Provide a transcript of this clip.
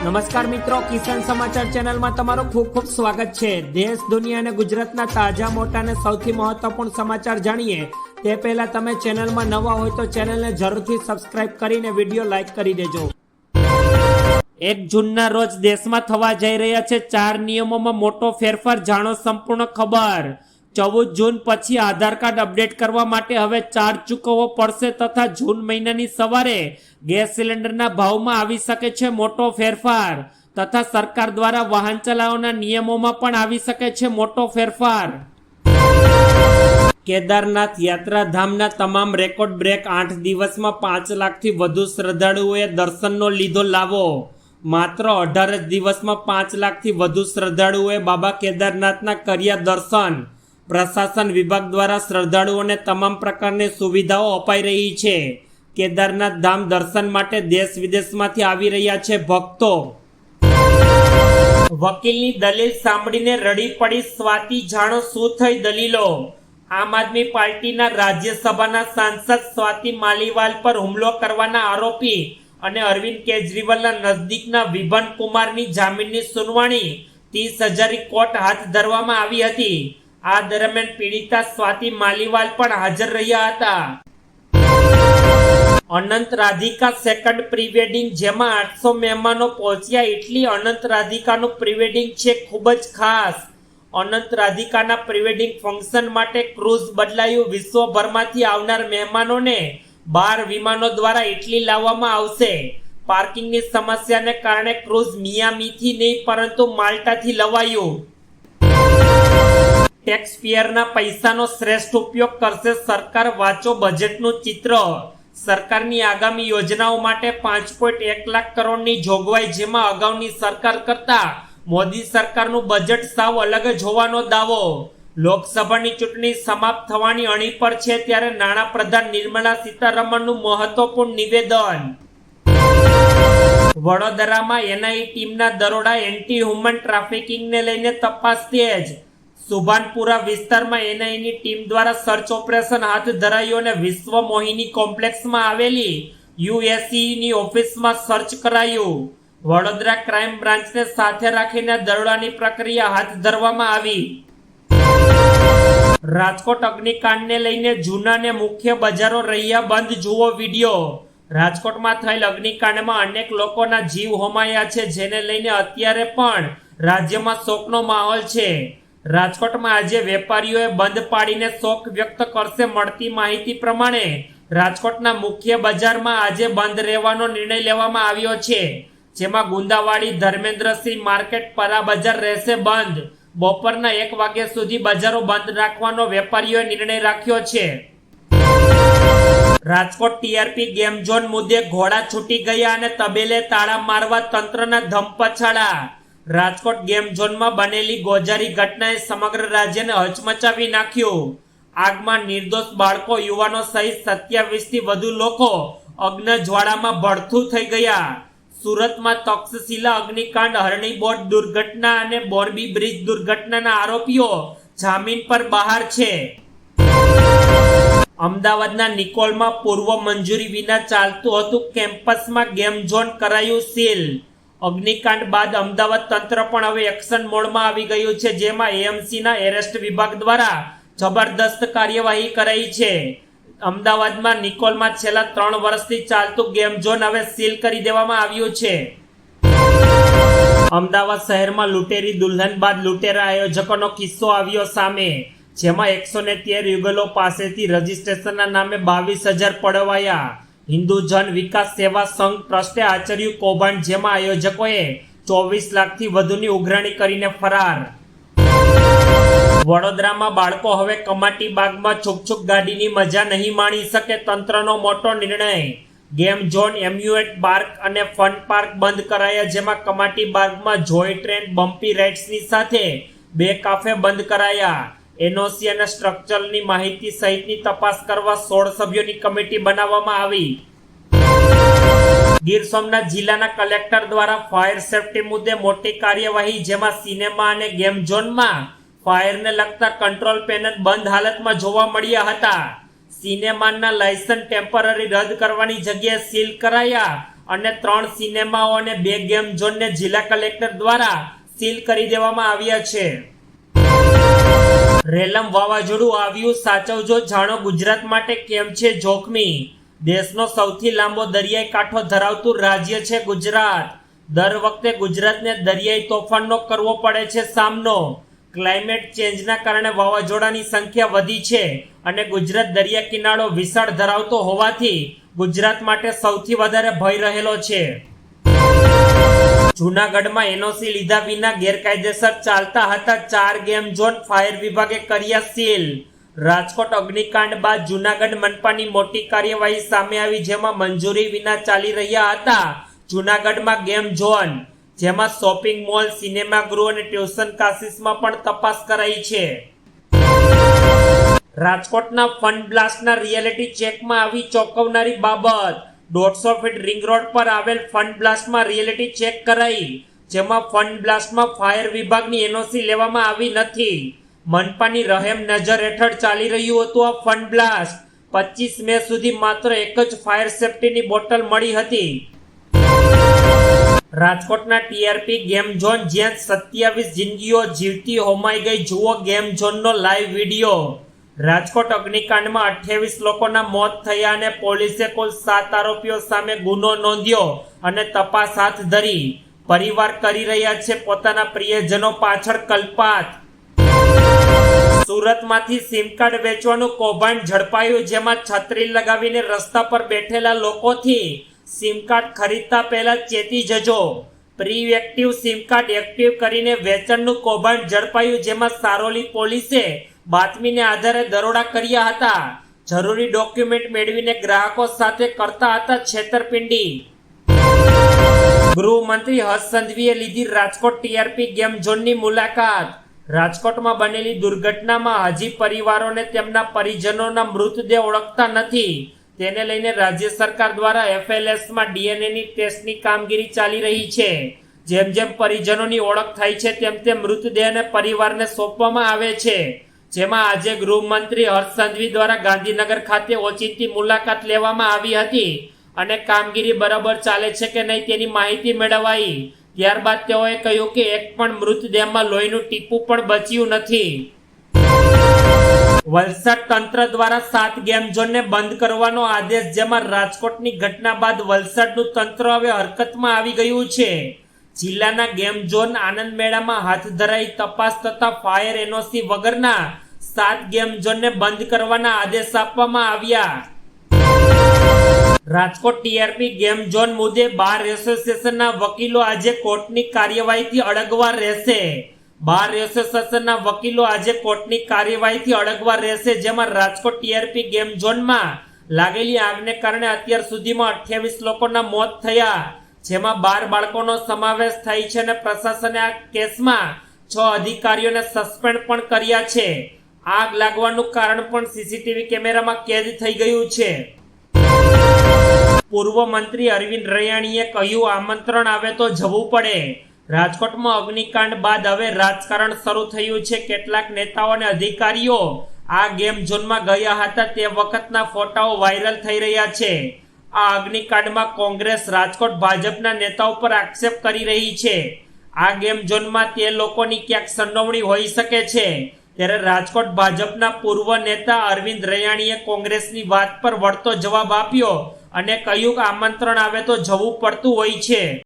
નમસ્કાર મિત્રો, કિસાન સમાચાર ચેનલમાં તમારું ખૂબ ખૂબ સ્વાગત છે. દેશ, દુનિયા અને ગુજરાતના તાજા, મોટા અને સૌથી મહત્વપૂર્ણ સમાચાર જાણીએ. તે પહેલા તમે ચેનલમાં નવા હોય તો ચેનલને જરૂરથી સબસ્ક્રાઇબ કરીને વીડિયો લાઇક કરી દેજો. એક જૂનના રોજ દેશમાં થવા જઈ રહ્યા છે ચાર નિયમોમાં મોટો ફેરફાર, જાણો સંપૂર્ણ ખબર. ચૌદ જૂન પછી આધાર કાર્ડ અપડેટ કરવા માટે હવે ચાર્જ ચૂકવવો પડશે તથા જૂન મહિનાની સવારે ગેસ સિલિન્ડરના ભાવમાં આવી શકે છે મોટો ફેરફાર તથા સરકાર દ્વારા વાહન ચલાવવાના નિયમોમાં પણ આવી શકે છે મોટો ફેરફાર. કેદારનાથ યાત્રાધામના તમામ રેકોર્ડ બ્રેક આઠ દિવસમાં પાંચ લાખથી વધુ શ્રદ્ધાળુઓએ દર્શનનો લીધો લાવો. માત્ર અઢાર જ દિવસમાં પાંચ લાખથી વધુ શ્રદ્ધાળુઓએ બાબા કેદારનાથના કર્યા દર્શન. પ્રશાસન વિભાગ દ્વારા શ્રદ્ધાળુઓને તમામ પ્રકારની સુવિધાઓ અપાઈ રહી છે. કેદારનાથ ધામ દર્શન માટે દેશ વિદેશમાંથી આવી રહ્યા છે ભક્તો. વકીલની દલીલ સાંભળીને રડી પડી સ્વાતિ, જાણો શું થઈ દલીલો? આમ આદમી પાર્ટીના રાજ્યસભાના સાંસદ સ્વાતિ માલીવાલ પર હુમલો કરવાના આરોપી અને અરવિંદ કેજરીવાલના નજદીકના વિભન કુમારની જામીનની સુનવાણી ત્રીસ હજારી કોર્ટ હાથ ધરવામાં આવી હતી. આ દરમિયાન પીડિતા સ્વાતિ માલીવાલ પણ હાજર રહ્યા હતા. અનંત રાધિકા સેકન્ડ પ્રીવેડિંગ જેમાં આઠસો મહેમાનો પહોંચ્યા એટલી અનંત રાધિકાનું પ્રીવેડિંગ છે ખૂબ જ ખાસ. અનંત રાધિકાના પ્રીવેડિંગ ફંક્શન માટે ક્રૂઝ બદલાયું. વિશ્વભરમાંથી આવનાર મહેમાનોને બાર વિમાનો દ્વારા ઇટલી લાવવામાં આવશે. પાર્કિંગની સમસ્યાને કારણે ક્રૂઝ મિયામીથી નહીં, પરંતુ માલ્ટાથી લવાયું. ટેક્સપેયરના પૈસાનો શ્રેષ્ઠ ઉપયોગ કરશે. સરકાર વાંચો બજેટનું ચિત્ર. સરકારની આગામી યોજનાઓ માટે પાંચ પોઈન્ટ એક લાખ કરોડની જોગવાઈ જેમાં અગાઉની સરકાર કરતા મોદી સરકારનું બજેટ સાવ અલગ જ હોવાનો દાવો. લોકસભાની ચૂંટણી સમાપ્ત થવાની અણી પર છે ત્યારે નાણાં પ્રધાન નિર્મલા સીતારમણનું મહત્વપૂર્ણ નિવેદન. વડોદરામાં એનઆઈ ટીમના દરોડા એન્ટી હ્યુમન ટ્રાફિકિંગને લઈને તપાસ તેજ. સુભાનપુરા વિસ્તારમાં એનઆઈની ટીમ દ્વારા સર્ચ ઓપરેશન હાથ ધરાયું અને વિશ્વ મોહિની કોમ્પ્લેક્સમાં આવેલી યુએસસીની ઓફિસમાં સર્ચ કરાયું. વડોદરા ક્રાઇમ બ્રાન્ચને સાથે રાખીને દરોડાની પ્રક્રિયા હાથ ધરવામાં આવી. રાજકોટ અગ્નિકાંડને લઈને જૂના ને મુખ્ય બજારો રહ્યા બંધ, જુઓ વીડિયો. રાજકોટમાં થયેલ અગ્નિકાંડમાં અનેક લોકોના જીવ હોમાયા છે, જેને લઈને અત્યારે પણ રાજ્યમાં શોકનો માહોલ છે. રાજકોટમાં આજે વેપારીઓએ બંધ પાડીને શોક વ્યક્ત કરશે મળતી માહિતી પ્રમાણે રાજકોટના મુખ્ય બજારમાં આજે બંધ રહેવાનો નિર્ણય લેવામાં આવ્યો છે. જેમાં ગુંદાવાડી ધર્મેન્દ્રસિંહ માર્કેટ પરા બજાર રહેશે બંધ. બપોરના એક વાગ્યા સુધી બજારો બંધ રાખવાનો વેપારીઓએ નિર્ણય રાખ્યો છે. રાજકોટ ટીઆરપી ગેમ ઝોન મુદ્દે ઘોડા છૂટી ગયા અને તબેલે તાળા મારવા તંત્રના ધમપછાડા. રાજકોટ ગેમ ઝોનમાં બનેલી ગોજારી ઘટનાએ સમગ્ર રાજ્યને હચમચાવી નાખ્યું. આગમાં નિર્દોષ બાળકો, યુવાનો સહિત સત્યાવીસથી વધુ લોકો અગ્ન જ્વાળામાં ભડથું થઈ ગયા. સુરતમાં તક્ષશિલા અગ્નિકાંડ, હરણી બોટ દુર્ઘટના અને બોરબી બ્રિજ દુર્ઘટનાના આરોપીઓ જામીન પર બહાર છે. અમદાવાદના નિકોલમાં પૂર્વ મંજૂરી વિના ચાલતું હતું કેમ્પસમાં ગેમ ઝોન કરાયું સીલ. અગ્નિકાંડ બાદ અમદાવાદ તંત્ર પણ હવે એક્શન મોડમાં આવી ગયું છે, જેમાં એએમસીના એરેસ્ટ વિભાગ દ્વારા જબરદસ્ત કાર્યવાહી કરાઈ છે. અમદાવાદમાં નિકોલમાં છેલ્લા ત્રણ વર્ષથી ચાલતું ગેમ ઝોન હવે સીલ કરી દેવામાં આવ્યું છે. અમદાવાદ શહેરમાં લૂંટેરી દુલ્હન બાદ લૂંટેરા આયોજકોનો કિસ્સો આવ્યો સામે, જેમાં એકસો ને તેર યુગલો પાસેથી રજીસ્ટ્રેશનના નામે બાવીસ હજાર પડવાયા હિન્દુ જન વિકાસ સેવા સંઘ ટ્રસ્ટે આચર્યું કૌભાંડ, જેમાં આયોજકોએ ચોવીસ લાખથી વધુની ઉઘરાણી કરીને ફરાર. વડોદરામાં બાળકો હવે કમાટી બાગમાં છુકછુક ગાડીની મજા નહીં માણી શકે તંત્રનો મોટો નિર્ણય. ગેમ ઝોન, એમ્યુએટ પાર્ક અને ફન પાર્ક બંધ કરાયા, જેમાં કમાટી બાગમાં જોય ટ્રેન, બમ્પી રાઇડ્સની સાથે બે કાફે બંધ કરાયા. એનઓસી અને સ્ટ્રક્ચરની માહિતી સહિતની તપાસ કરવા સોળ સભ્યોની કમિટી બનાવવામાં આવી. ગીર સોમનાથ જિલ્લાના કલેક્ટર દ્વારા ફાયર સેફટી મુદ્દે મોટી કાર્યવાહી, જેમાં સિનેમા અને ગેમ ઝોનમાં ફાયરને લગતા કંટ્રોલ પેનલ બંધ હાલતમાં જોવા મળ્યા હતા. સિનેમાના લાયસન્સ ટેમ્પરરી રદ કરવાની જગ્યાએ સીલ કરાયા અને ત્રણ સિનેમાઓ અને બે ગેમ ઝોનને જિલ્લા કલેક્ટર દ્વારા સીલ કરી દેવામાં આવ્યા છે. રેલમ વાવાઝોડું આવ્યું, સાચવજો, જાણો ગુજરાત માટે કેમ છે જોખમી? દેશનો સૌથી લાંબો દરિયાઈ કાંઠો ધરાવતું રાજ્ય છે ગુજરાત. દર વખતે ગુજરાતને દરિયાઈ તોફાનનો કરવો પડે છે સામનો. ક્લાઇમેટ ચેન્જના કારણે વાવાઝોડાની સંખ્યા વધી છે અને ગુજરાત દરિયા કિનારો વિશાળ ધરાવતો હોવાથી ગુજરાત માટે સૌથી વધારે ભય રહેલો છે. જૂનાગઢમાં એનઓસી લીધા વિના ગેરકાયદેસર ચાલતા હતા ચાર ગેમ ઝોન ફાયર વિભાગે કર્યા સીલ. રાજકોટ અગ્નિકાંડ બાદ જૂનાગઢ મનપાની મોટી કાર્યવાહી સામે આવી જેમાં મંજૂરી વિના ચાલી રહ્યા હતા જૂનાગઢમાં ગેમ ઝોન જેમાં શોપિંગ મોલ સિનેમાગૃહ અને ટ્યુશન ક્લાસીસમાં પણ તપાસ કરાઈ છે. રાજકોટના ફન બ્લાસ્ટના રિયાલિટી ચેકમાં આવી ચોંકાવનારી બાબત દોઢસો ફીટ રિંગ રોડ પર આવેલ ફંડ બ્લાસ્ટમાં રિયાલિટી ચેક કરાઈ, જેમાં ફંડ બ્લાસ્ટમાં ફાયર વિભાગની એનઓસી લેવામાં આવી નથી. મનપાની રહેમ નજર હેઠળ ચાલી રહ્યું હતું આ ફંડ બ્લાસ્ટ પચીસ મે સુધી માત્ર એક જ ફાયર સેફટીની બોટલ મળી હતી. રાજકોટના ટીઆરપી ગેમ ઝોન જ્યાં સત્યાવીસ જિંદગીઓ જીવતી હોમાઈ ગઈ, જુઓ ગેમ ઝોનનો લાઈવ વીડિયો. રાજકોટ અગ્નિકાંડમાં અઠ્યાવીસ લોકોના મોત થયા અને પોલીસે કુલ સાત આરોપીઓ સામે ગુનો નોંધ્યો અને તપાસ હાથ ધરી. પરિવાર કરી રહ્યા છે પોતાના પ્રિયજનો પાછળ કલ્પાત. સુરતમાંથી સિમ કાર્ડ વેચવાનું કૌભાંડ ઝડપાયું જેમાં છત્રી લગાવીને રસ્તા પર બેઠેલા લોકોથી સિમ કાર્ડ ખરીદતા પહેલા ચેતી જજો. Pre active SIM card active કરીને વેચાણનું કૌભાંડ ઝડપાયું જેમાં સારોલી પોલીસે બાતમીને આધારે દરોડા કર્યા હતા. જરૂરી ડોક્યુમેન્ટ મેળવીને ગ્રાહકો સાથે કરતા હતા છેતરપિંડી. ગૃહમંત્રી હર્ષ સંઘવીએ લીધી રાજકોટ ટીઆરપી ગેમ ઝોનની મુલાકાત. રાજકોટમાં બનેલી દુર્ઘટનામાં હજી પરિવારોને તેમના પરિજનોના મૃતદેહ ઓળખતા નથી. તેને લઈને રાજ્ય સરકાર દ્વારા એફએલએસમાં ડીએનએની ટેસ્ટની કામગીરી ચાલી રહી છે. જેમ જેમ પરિજનોની ઓળખ થાય છે, તેમ તેમ મૃતદેહને પરિવારને સોંપવામાં આવે છે. જેમાં આજે ગૃહમંત્રી હર્ષ સંઘવી દ્વારા ગાંધીનગર ખાતે ઓચિંતી મુલાકાત લેવામાં આવી હતી અને કામગીરી બરાબર ચાલે છે કે નહીં તેની માહિતી મેળવાઈ. ત્યારબાદ તેઓએ કહ્યું કે એક પણ મૃતદેહમાં લોહીનું ટીપું પણ બચ્યું નથી. વલસાડ તંત્ર દ્વારા સાત ગેમ ઝોનને બંધ કરવાનો આદેશ, જેમાં રાજકોટની ઘટના બાદ વલસાડનું તંત્ર હવે હરકતમાં આવી ગયું છે. જિલ્લાના ગેમ ઝોન આનંદ મેળામાં હાથ ધરાઈ તપાસ તથા ફાયર એનઓસી વગરના સાત ગેમ ઝોનને બંધ કરવાના આદેશ આપવામાં આવ્યા. રાજકોટ ટીઆરપી ગેમ ઝોન મુદ્દે બાર એસોસિએશનના વકીલો આજે કોર્ટની કાર્યવાહીથી અડગવા રહેશે. બાર એસોસિએશનના વકીલો આજે કોર્ટની કાર્યવાહીથી અડગવા રહેશે, જેમાં રાજકોટ ટીઆરપી ગેમ ઝોનમાં લાગેલી આગને કારણે અત્યાર સુધીમાં અઠ્યાવીસ લોકોના મોત થયા. જેમાં બાર બાળકોનો સમાવેશ થાય છે અને પ્રશાસને આ કેસમાં છ અધિકારીઓને સસ્પેન્ડ પણ કર્યા છે. આગ લાગવાનું કારણ પણ સીસીટીવી કેમેરામાં કેદ થઈ ગયું છે. પૂર્વ મંત્રી અરવિંદ રૈયાણીએ કહ્યું, આમંત્રણ આવે તો જવું પડે. રાજકોટમાં અગ્નિકાંડ બાદ હવે રાજકારણ શરૂ થયું છે. કેટલાક નેતાઓ અને અધિકારીઓ આ ગેમ ઝોનમાં ગયા હતા. તે વખતના ફોટાઓ વાયરલ થઈ રહ્યા છે. આ અગ્નિકાંડમાં કોંગ્રેસ, રાજકોટ, ભાજપના નેતાઓ પર આક્ષેપ કરી રહી છે. આ ગેમ ઝોનમાં તે લોકોની ક્યાંક સંડોવણી હોઈ શકે છે. ત્યારે રાજકોટ ભાજપના પૂર્વ નેતા અરવિંદ રૈયાણીએ કોંગ્રેસની વાત પર વળતો જવાબ આપ્યો અને કહ્યું કે આમંત્રણ આવે તો જવું પડતું હોય છે.